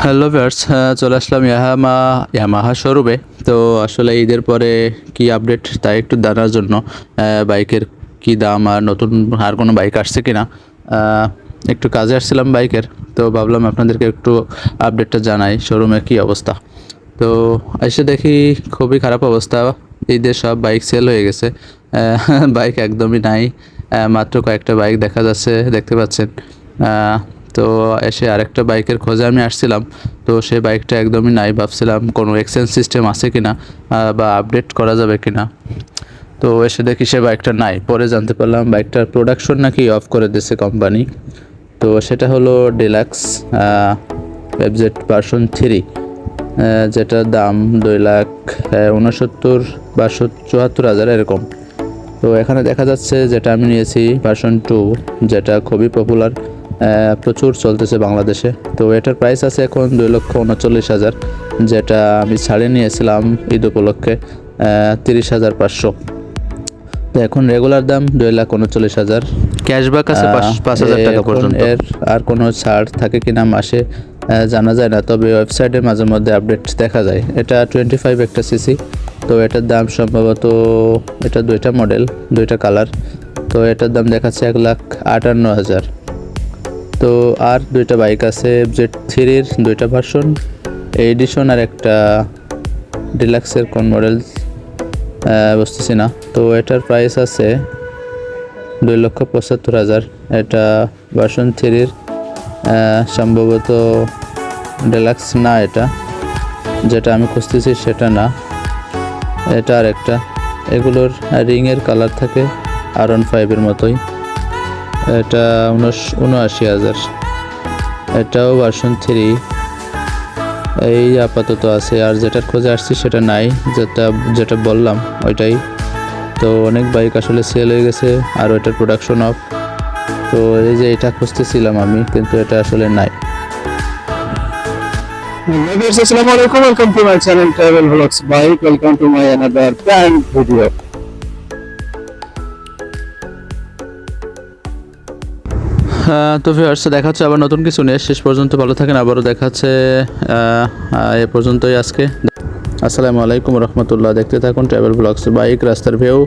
Hello viewers চলে আসলাম Yamaha, Yamaha শোরুমে। তো আসলে ঈদের পরে কি আপডেট তাই একটু জানার জন্য। বাইকের কি দাম আর নতুন আর কোনো বাইক আসছে কি না একটু কাজে আসছিলাম বাইকের, তো ভাবলাম আপনাদেরকে একটু আপডেটটা জানাই শোরুমে কি অবস্থা। তো এসে দেখি খুবই খারাপ অবস্থা। ঈদের সব বাইক সেল হয়ে গেছে। বাইক একদমই নাই। মাত্র কয়েকটা বাইক দেখা যাচ্ছে, দেখতে পাচ্ছেন। তো এসে আরেকটা বাইকের খোঁজে আমি আসছিলাম। তো সেই বাইকটা একদমই নাই, ভাবছিলাম কোনো এক্সচেঞ্জ সিস্টেম আছে কি না বা আপডেট করা যাবে কি না তো এসে দেখি সে বাইকটা নাই, পরে জানতে পারলাম বাইকটার প্রোডাকশন নাকি অফ করে দিয়েছে কোম্পানি তো সেটা হলো ডিলাক্স ওয়েবজেট ভার্সন থ্রি যেটার দাম দুই লাখ উনসত্তর বা চুয়াত্তর হাজার এরকম। তো এখানে দেখা যাচ্ছে যেটা আমি নিয়েছি ভার্সন টু যেটা খুবই পপুলার প্রচুর চলতেছে বাংলাদেশে। তো এটার প্রাইস আছে এখন দুই লক্ষ উনচল্লিশ হাজার যেটা আমি ছাড়ে নিয়েছিলাম ঈদ উপলক্ষে তিরিশ হাজার পাঁচশো। তো এখন রেগুলার দাম দুই লাখ উনচল্লিশ হাজার। ক্যাশব্যাক আছে পাঁচ- হাজার টাকা পর্যন্ত। এর আর কোনো ছাড় থাকে কিনা মাসে জানা যায় না। তবে ওয়েবসাইটে মাঝে মধ্যে আপডেট দেখা যায়। এটা টোয়েন্টি ফাইভ একটা সিসি তো এটার দাম সম্ভবত এটা দুইটা মডেল দুইটা কালার তো এটার দাম দেখাচ্ছে এক লাখ আটান্ন হাজার। তো আর দুইটা বাইক আছে জেড থ্রির দুইটা ভার্সন এডিশন আর একটা ডিলাক্সের কোন মডেল বুঝতেছি না। তো এটার প্রাইস আছে দুই লক্ষ পঁচাত্তর হাজার। এটা ভার্সন থ্রির সম্ভবত ডিলাক্স না এটা। যেটা আমি খুঁজতেছি সেটা না। এটা আর একটা এগুলোর রিংয়ের কালার থাকে আর ওয়ান ফাইভের মতোই। এটা উনআশি হাজার এটাও ভার্সন থ্রি এই আপাতত আছে আর যেটার খোঁজে আসছি সেটা নাই যেটা যেটা বললাম ওইটাই তো অনেক বাইক আসলে সেল হয়ে গেছে আর ওইটার প্রোডাকশন অফ তো এই যে এটা খুঁজতেছিলাম আমি কিন্তু এটা আসলে নাই viewers, Assalamu alaikum. Welcome to my channel Travel Vlogs Bike. Welcome to my another তো ভিউয়ার্স দেখা হচ্ছে আবার নতুন কিছু নিয়ে। শেষ পর্যন্ত ভালো থাকেন আবারও দেখা হচ্ছে আহ, আহ, এ পর্যন্তই আজকে। আসসালামু আলাইকুম রহমতুল্লাহ দেখতে থাকুন ট্রাভেল ব্লগস বাইক রাস্তার ভিউ